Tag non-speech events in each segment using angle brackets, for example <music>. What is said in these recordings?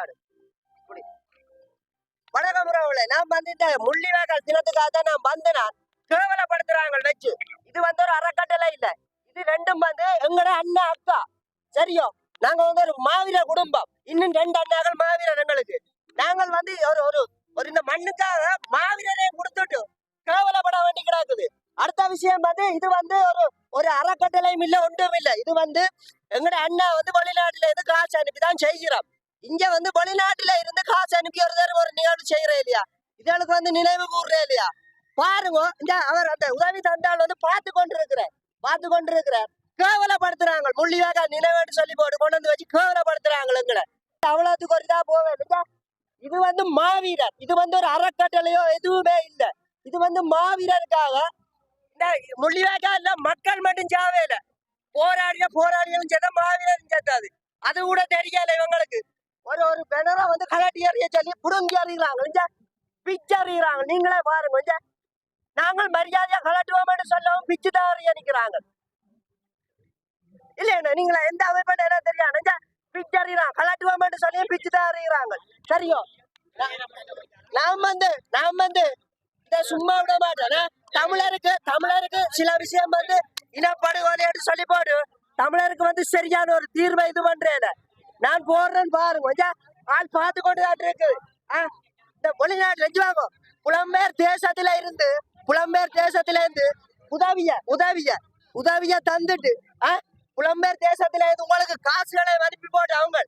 பாரு. இப்படி. வணக்கம் உறவுகளே நான் வந்து இந்த முள்ளிவாய்க்கால் தினத்துக்காக தான் நான் வந்து கேவலப்படுத்துறாங்க வச்சு. இது வந்து ஒரு அறக்கட்டளை இல்ல. இது ரெண்டும் வந்து எங்கட அண்ணா அக்கா. சரியோ? நாங்க வந்து ஒரு மாவீர குடும்பம். இன்னும் ரெண்டு அண்ணாக்கள் மாவீரர் எங்களுக்கு. நாங்கள் வந்து ஒரு ஒரு ஒரு இந்த மண்ணுக்காக மாவீரரை கொடுத்துட்டு கேவலப்பட வேண்டி கிடக்குது. அடுத்த விஷயம் வந்து இது வந்து ஒரு ஒரு அறக்கட்டளையும் இல்ல ஒன்றும் இல்ல. இது வந்து எங்கட அண்ணா வந்து வெளிநாட்டுல இருந்து காசு அனுப்பி தான் செய்கிறோம் இங்க வந்து வெளிநாட்டுல இருந்து காசு அனுப்பி ஒரு ஒரு நிகழ்வு செய்யறேன் இல்லையா? இதுகளுக்கு வந்து நினைவு கூறுறேன் இல்லையா? பாருங்க இந்த அவர் அந்த உதவி தந்தால் வந்து பார்த்து கொண்டு இருக்கிறார் பார்த்து கொண்டு இருக்கிறார் கேவலப்படுத்துறாங்க. முள்ளிவாக நினைவுன்னு சொல்லி போட்டு கொண்டு வந்து வச்சு கேவலப்படுத்துறாங்க எங்களை. அவ்வளவுக்கு ஒரு இதா போவேன் இது வந்து மாவீரர். இது வந்து ஒரு அறக்கட்டளையோ எதுவுமே இல்ல. இது வந்து மாவீரருக்காக. இந்த முள்ளிவாய்க்கா இல்ல மக்கள் மட்டும் சாவே இல்ல போராடிய போராடியும் சேர்த்தா மாவீரரும் சேர்த்தாது அது கூட தெரியல இவங்களுக்கு. ஒரு ஒரு பெனரை வந்து கலாட்டி எறிய சொல்லி புடுங்கி அறிகிறாங்க இந்த பிச்சு அறிகிறாங்க நீங்களே பாருங்க இந்த நாங்கள் மரியாதையா கலாட்டுவோம்னு சொல்லவும் பிச்சு தான் எறிய நிக்கிறாங்க இல்லையா நீங்களா எந்த அமைப்பு என்ன தெரியாது. நினைச்சா பிச்சு அறிகிறாங்க கலாட்டுவோம்னு சொல்லியும் பிச்சு தான் அறிகிறாங்க சரியோ? நாம் வந்து நாம் வந்து இதை சும்மா விட மாட்டோம். தமிழருக்கு தமிழருக்கு சில விஷயம் வந்து இனப்படுகொலைன்னு சொல்லி போடு. தமிழருக்கு வந்து சரியான ஒரு தீர்வை இது பண்றேன் நான் போடுறேன்னு பாருங்க. கொஞ்சம் ஆள் பார்த்து கொண்டு தான் இருக்கு. ஆ, இந்த வெளிநாட்டுல இருந்து வாங்க. புலம்பெயர் தேசத்துல இருந்து புலம்பெயர் தேசத்துல இருந்து உதவிய உதவிய உதவிய தந்துட்டு ஆ, புலம்பெயர் தேசத்துல இருந்து உங்களுக்கு காசுகளை அனுப்பி போட்டு அவங்க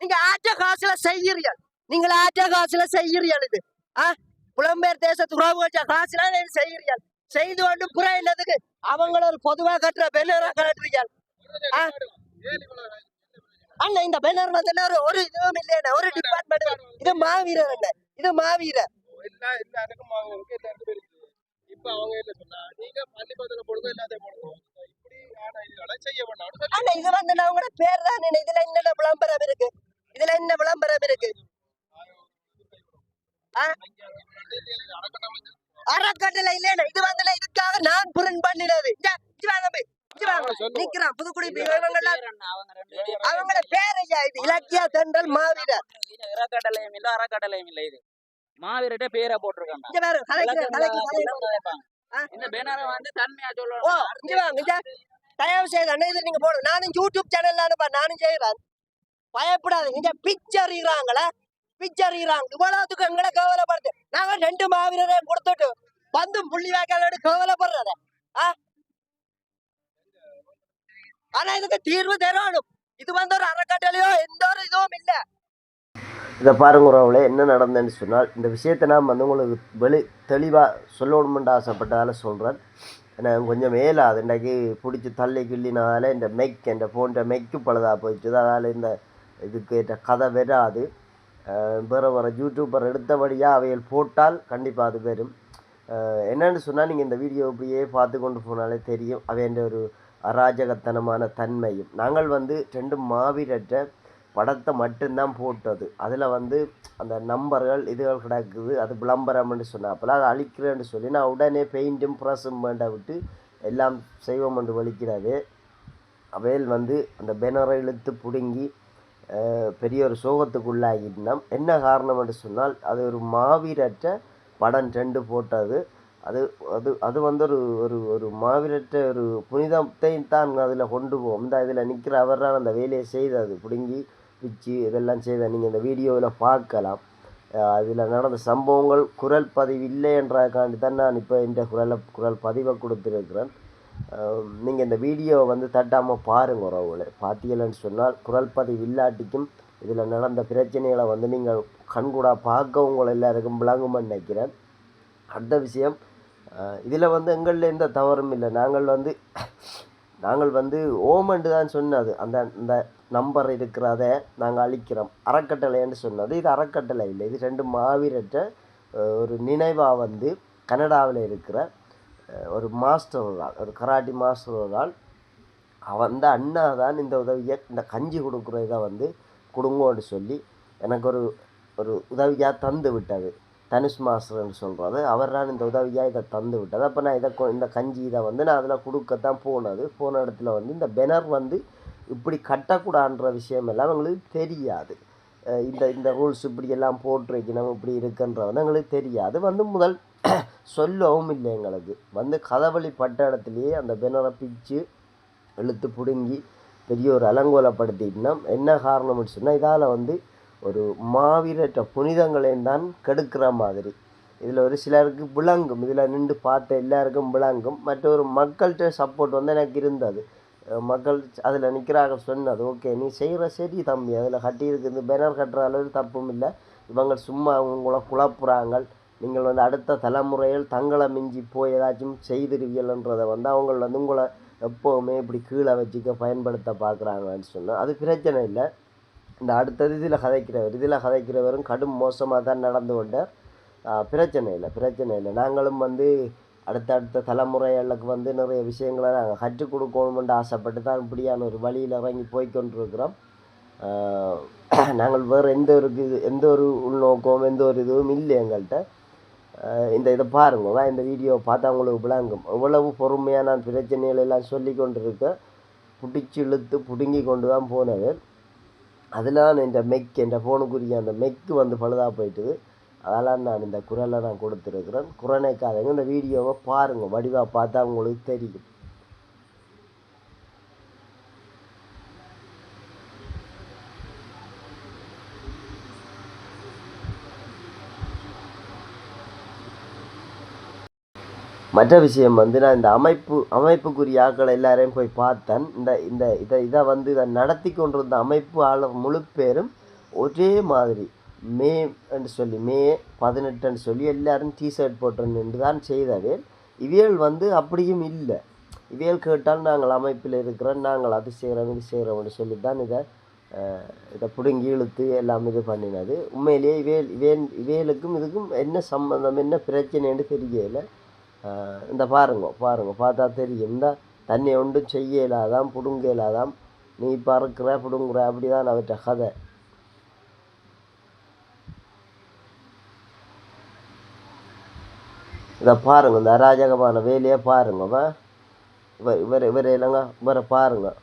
நீங்க ஆற்ற காசுல செய்யறீர்கள். நீங்கள் ஆற்ற காசுல செய்யறீர்கள் இது. ஆ, புலம்பெயர் தேசத்து உறவு வச்ச காசுல நீங்க செய்யறீர்கள். செய்து கொண்டு புற என்னதுக்கு அவங்கள ஒரு பொதுவா கட்டுற பெண்ணரா கட்டுறீர்கள். ஆ? அண்ணா இந்த பேனர் வந்து ஒரு இதுவும் இல்லையா ஒரு டிபார்ட்மெண்ட் இது மாவீரர் அண்ணா இது மாவீரர். எல்லா எல்லா இடக்கும் வாங்குறதுக்கு எல்லா இருக்கு. இப்ப அவங்க என்ன சொன்னா நீங்க பள்ளி பத்திரம் போடுங்க எல்லாத்தையும் போடுங்க. இப்படி ஆனா இதனால செய்ய வேண்டாம் அண்ணா இது வந்து நான் உங்களோட பேர் தான் இதுல என்ன விளம்பரம் இருக்கு? இதுல என்ன விளம்பரம் இருக்கு? அறக்கட்டளை இல்லையா இது வந்து இதுக்காக நான் புரன் பண்ணினது. நிக்கிறான் புதுக்குடி இவங்கெல்லாம் அவங்களோட பேர் ஐயா இது இலக்கியா தென்றல் மாவீரர். இறக்கட்டளையும் இல்ல இது. மாவீரட்ட பேரை போட்டிருக்காங்க? இந்த பேனரை வந்து தன்மையா இங்க தயவு செய்து நீங்க போடுங்க நானும் யூடியூப் சேனல்ல நானும் செய்யறேன் பயப்படாதீங்க. இங்க பிக்சர் ஈராங்களா பிக்சர் இவ்வளவுக்கு எங்களை கவலைப்படுது நாங்க ரெண்டு மாவீரரை கொடுத்துட்டு வந்து புள்ளி வாய்க்காலோடு கவலைப்படுறத ஆனா இதுக்கு தீர்வு தரணும். இது வந்து ஒரு அறக்கட்டளையோ எந்த ஒரு இதுவும் இல்லை. இதை பாருங்க உறவுல என்ன நடந்தேன்னு சொன்னால் இந்த விஷயத்தை நான் வந்து உங்களுக்கு வெளி தெளிவாக சொல்லணுமென்று ஆசைப்பட்டதால் சொல்கிறேன் ஏன்னா கொஞ்சம் மேலாது இன்றைக்கு பிடிச்சி தள்ளி கிள்ளினதால் இந்த மெக் இந்த போன்ற மெக்கு பழுதாக போயிடுச்சு. அதனால் இந்த இதுக்கு இந்த கதை வராது. வேறு வேறு யூடியூபர் எடுத்தபடியாக அவைகள் போட்டால் கண்டிப்பாக அது வரும். என்னென்னு சொன்னால் நீங்கள் இந்த வீடியோ இப்படியே பார்த்து கொண்டு போனாலே தெரியும். அவைன்ற ஒரு அராஜகத்தனமான தன்மையும். நாங்கள் வந்து ரெண்டு மாவீரற்ற படத்தை மட்டும்தான் போட்டது. அதில் வந்து அந்த நம்பர்கள் இதுகள் கிடக்குது அது விளம்பரம்னு சொன்னாப்பில் அதை அழிக்கிறேன்னு சொல்லி நான் உடனே பெயிண்ட்டும் ப்ரஸும் வேண்ட விட்டு எல்லாம் செய்வோம் என்று வலிக்கிறது அவையில் வந்து அந்த பேனரை இழுத்து பிடுங்கி பெரிய ஒரு சோகத்துக்குள்ளாகிட்டோம் என்ன காரணம் என்று சொன்னால் அது ஒரு மாவீரற்ற படம் ரெண்டு போட்டது. அது அது அது வந்து ஒரு ஒரு ஒரு மாவீரற்ற ஒரு புனிதத்தை தான் அதில் கொண்டு போகும். இந்த இதில் நிற்கிற அவர் தான் அந்த வேலையை செய்தது பிடுங்கி பிச்சு இதெல்லாம் செய்த நீங்கள் இந்த வீடியோவில் பார்க்கலாம். அதில் நடந்த சம்பவங்கள் குரல் பதிவு இல்லை என்றதுக்காண்டி தான் நான் இப்போ இந்த குரலை குரல் பதிவை கொடுத்துருக்கிறேன். நீங்கள் இந்த வீடியோவை வந்து தட்டாமல் பாருங்கள் உறவுகளை. பார்த்தீங்கன்னு சொன்னால் குரல் பதிவு இல்லாட்டிக்கும் இதில் நடந்த பிரச்சனைகளை வந்து நீங்கள் கண்கூடாக பார்க்க உங்களை எல்லாருக்கும் விளங்கும்னு நினைக்கிறேன். அடுத்த விஷயம் இதில் வந்து எங்களில் எந்த தவறும் இல்லை. நாங்கள் வந்து நாங்கள் வந்து ஓமண்டு தான் சொன்னது. அந்த அந்த நம்பர் இருக்கிறத நாங்கள் அழிக்கிறோம். அறக்கட்டளைன்னு சொன்னது. இது அறக்கட்டளை இல்லை. இது ரெண்டு மாவீரற்ற ஒரு நினைவாக வந்து கனடாவில் இருக்கிற ஒரு மாஸ்டர் ஒரு ஆள் ஒரு கராட்டி மாஸ்டர் ஒரு ஆள் அந்த அண்ணா தான் இந்த உதவியை இந்த கஞ்சி கொடுக்குற இதை வந்து கொடுங்கோன்னு சொல்லி எனக்கு ஒரு ஒரு உதவியாக தந்து விட்டது. தனுஷ் மாஸ்டர்னு சொல்கிறது அவர் தான் இந்த உதவியாக இதை தந்து விட்டது. அப்போ நான் இதை கொ- இந்த கஞ்சி இதை வந்து நான் அதில் கொடுக்கத்தான் போனது. போன இடத்துல வந்து இந்த பெனர் வந்து இப்படி கட்டக்கூடாதுன்ற விஷயம் எல்லாம் அவங்களுக்கு தெரியாது. இந்த இந்த ரூல்ஸ் இப்படி எல்லாம் போட்டிருக்கணும் இப்படி இருக்குன்றது வந்து எங்களுக்கு தெரியாது. வந்து முதல் <clears throat> சொல்லவும் இல்லை எங்களுக்கு. வந்து கதவழி பட்ட இடத்துலையே அந்த பெனரை பிச்சு இழுத்து பிடுங்கி பெரிய ஒரு அலங்கோலப்படுத்திட்டோம்னா என்ன காரணம்னு சொன்னால் இதால் வந்து ஒரு மாவீரற்ற புனிதங்களையும் தான் கெடுக்கிற மாதிரி. இதில் ஒரு சிலருக்கு விளங்கும். இதில் நின்று பார்த்த எல்லாருக்கும் விளங்கும். மற்றொரு மக்கள்கிட்ட சப்போர்ட் வந்து எனக்கு இருந்தது. மக்கள் அதில் நிற்கிறாங்க சொன்னது ஓகே நீ செய்கிற சரி தம்பி. அதில் கட்டியிருக்குது பேனர் கட்டுற அளவு தப்பும் இல்லை. இவங்க சும்மா உங்களை குழப்புறாங்க நீங்கள் வந்து அடுத்த தலைமுறையில் தங்களை மிஞ்சி போய் ஏதாச்சும் செய்திருவியல்ன்றதை வந்து அவங்க வந்து உங்களை எப்போவுமே இப்படி கீழே வச்சுக்க பயன்படுத்த பார்க்குறாங்கன்னு சொன்னால் அது பிரச்சனை இல்லை. இந்த அடுத்தது இதில் கதைக்கிறவர் இதில் கதைக்கிறவரும் கடும் மோசமாக தான் நடந்து கொண்டார். பிரச்சனை இல்லை பிரச்சனை இல்லை. நாங்களும் வந்து அடுத்த அடுத்த தலைமுறைகளுக்கு வந்து நிறைய விஷயங்களை நாங்கள் கற்றுக் கொடுக்கணுமென்று ஆசைப்பட்டு தான் இப்படியான ஒரு வழியில் இறங்கி போய்க்கொண்டிருக்கிறோம் நாங்கள் வேறு எந்த ஒரு இது எந்த ஒரு உள்நோக்கம் எந்த ஒரு இதுவும் இல்லை எங்கள்கிட்ட. இந்த இதை பாருங்க இந்த வீடியோவை பார்த்தா உங்களுக்கு விளங்கும். எவ்வளவு பொறுமையாக நான் பிரச்சனைகள் எல்லாம் சொல்லி கொண்டிருக்கேன் பிடிச்சி இழுத்து பிடுங்கி கொண்டு தான் போனவர். அதெல்லாம் இந்த மெக் என்ற ஃபோனுக்குரிய அந்த மெக்கு வந்து பழுதாக போயிட்டுது. அதெல்லாம் நான் இந்த குரலை நான் கொடுத்துருக்குறேன். குரனைக்காதங்க இந்த வீடியோவை பாருங்கள் வடிவாக பார்த்தா உங்களுக்கு தெரியும். மற்ற விஷயம் வந்து நான் இந்த அமைப்பு அமைப்புக்குரிய ஆட்களை எல்லாரையும் போய் பார்த்தேன். இந்த இந்த இதை இதை வந்து இதை நடத்தி கொண்டிருந்த அமைப்பு ஆளர் முழு பேரும் ஒரே மாதிரி மே என்று சொல்லி மே பதினெட்டுன்னு சொல்லி எல்லாரும் டிஷர்ட் போட்டு தான் செய்தவே இவியல் வந்து அப்படியும் இல்லை. இவியல் கேட்டால் நாங்கள் அமைப்பில் இருக்கிறோம் நாங்கள் அது செய்கிறோம் இது செய்கிறோம்னு சொல்லி தான் இதை இதை பிடுங்கி இழுத்து எல்லாம் இது பண்ணினது. உண்மையிலேயே இவேல் இவேல் இவேலுக்கும் இதுக்கும் என்ன சம்மந்தம் என்ன பிரச்சனைன்னு தெரியலை. இந்த பாருங்க பாருங்க பார்த்தா தெரியும். இந்த தண்ணி ஒன்றும் செய்ய இயலாதாம் பிடுங்க நீ பறக்கிற பிடுங்குற அப்படி தான் அவற்ற கதை. இதை பாருங்க இந்த அராஜகமான வேலையை பாருங்க வா. இவர் இவர் இவர் இல்லைங்க இவரை பாருங்கள்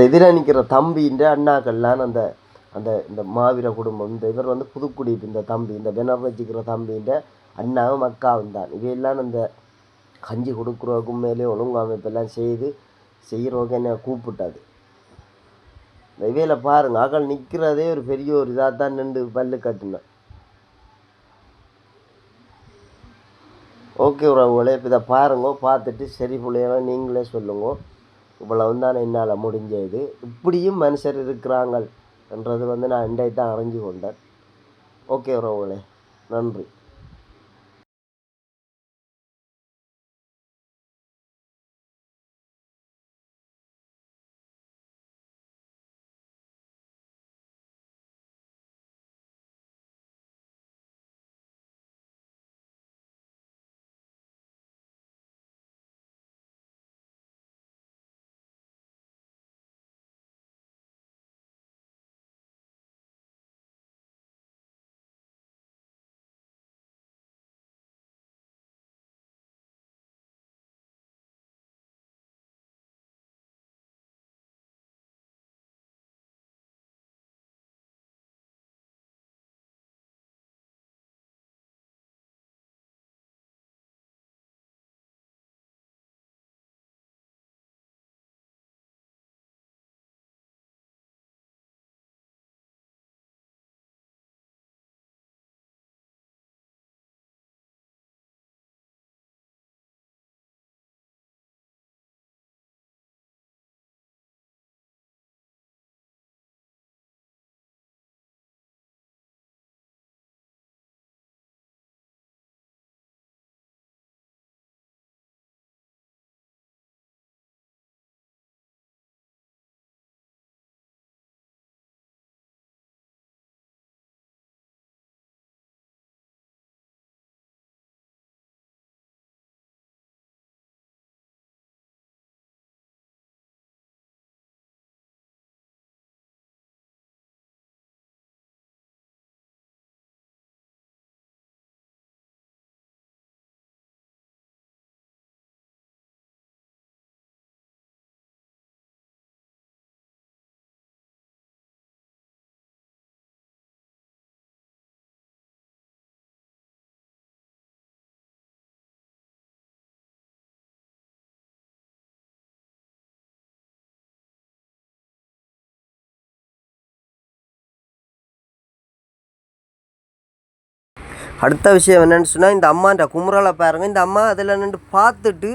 இந்த எதிராக நிற்கிற தம்பின்ற அண்ணாக்கள்லாம் அந்த அந்த இந்த மாவீர குடும்பம் இந்த இவர் வந்து புதுக்குடி இந்த தம்பி இந்த பெனர் வச்சுக்கிற தம்பின்ற அண்ணாவும் அக்காவும் தான். இவையெல்லாம் அந்த கஞ்சி கொடுக்குறவங்க மேலே ஒழுங்கு அமைப்பெல்லாம் செய்து செய்கிறவங்க என்ன கூப்பிட்டாது இந்த இவையில் பாருங்க ஆக்கள் நிற்கிறதே ஒரு பெரிய ஒரு இதாக தான் நின்று பல்லு கட்டினேன். ஓகே உறவுகளே இப்போ இதை பாருங்க பார்த்துட்டு சரி பிள்ளையெல்லாம் நீங்களே சொல்லுங்கள் இவ்வளவு தான் என்னால் முடிஞ்சது. இப்படியும் மனுஷர் இருக்கிறாங்கள் என்றது வந்து நான் இன்றைக்கு தான் அறிஞ்சு கொண்டேன். ஓகே உறவுகளே நன்றி. அடுத்த விஷயம் என்னன்னு சொன்னால் இந்த அம்மான்ற குமுறலை பாருங்க. இந்த அம்மா அதில் நின்று பார்த்துட்டு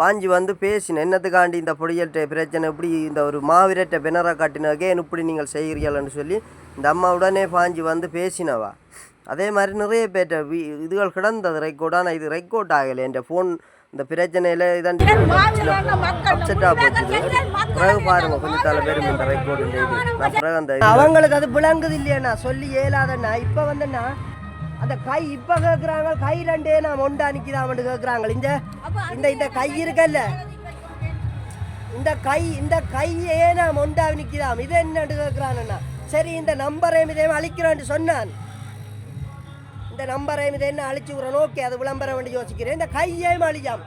வாஞ்சி வந்து பேசினேன் என்னத்துக்காண்டி இந்த பொடியல்ட்ட பிரச்சனை? இப்படி இந்த ஒரு மாவிரட்டை பிணற காட்டினதுக்கே இப்படி நீங்கள் செய்கிறீர்கள்னு சொல்லி இந்த அம்மா உடனே பாஞ்சி வந்து பேசினவா. அதே மாதிரி நிறைய பேர்ட்ட வி இதுகள் கிடந்தது ரெக்கார்ட் ஆனால் இது ரெக்கார்ட் ஆகலை. என் ஃபோன் இந்த பிரச்சனையில் இதான் அப்செட்டாக போச்சு. பிறகு பாருங்க கொஞ்சம் தலை பேரும் இந்த ரெக்கார்டு நான் பிறகு அந்த அவங்களுக்கு அது விளங்குது இல்லையாண்ணா சொல்லி இயலாதண்ணா இப்போ வந்துண்ணா அந்த கை இப்போ கேட்குறாங்க கை ரெண்டே நான் ஒண்டா நிற்கிதாமட்டு கேட்குறாங்க இந்த இந்த இந்த கை இருக்கல்ல. இந்த கை இந்த கையே நான் ஒண்டா நிற்கிதாம் இது என்னன்னு கேட்குறானண்ணா சரி இந்த நம்பரை இதே அழிக்கிறான்னு சொன்னான். இந்த நம்பரை இதை என்ன அழிச்சு விட்றேன் ஓகே அது விளம்பரம் வேண்டி யோசிக்கிறேன். இந்த கையே அழியாம்.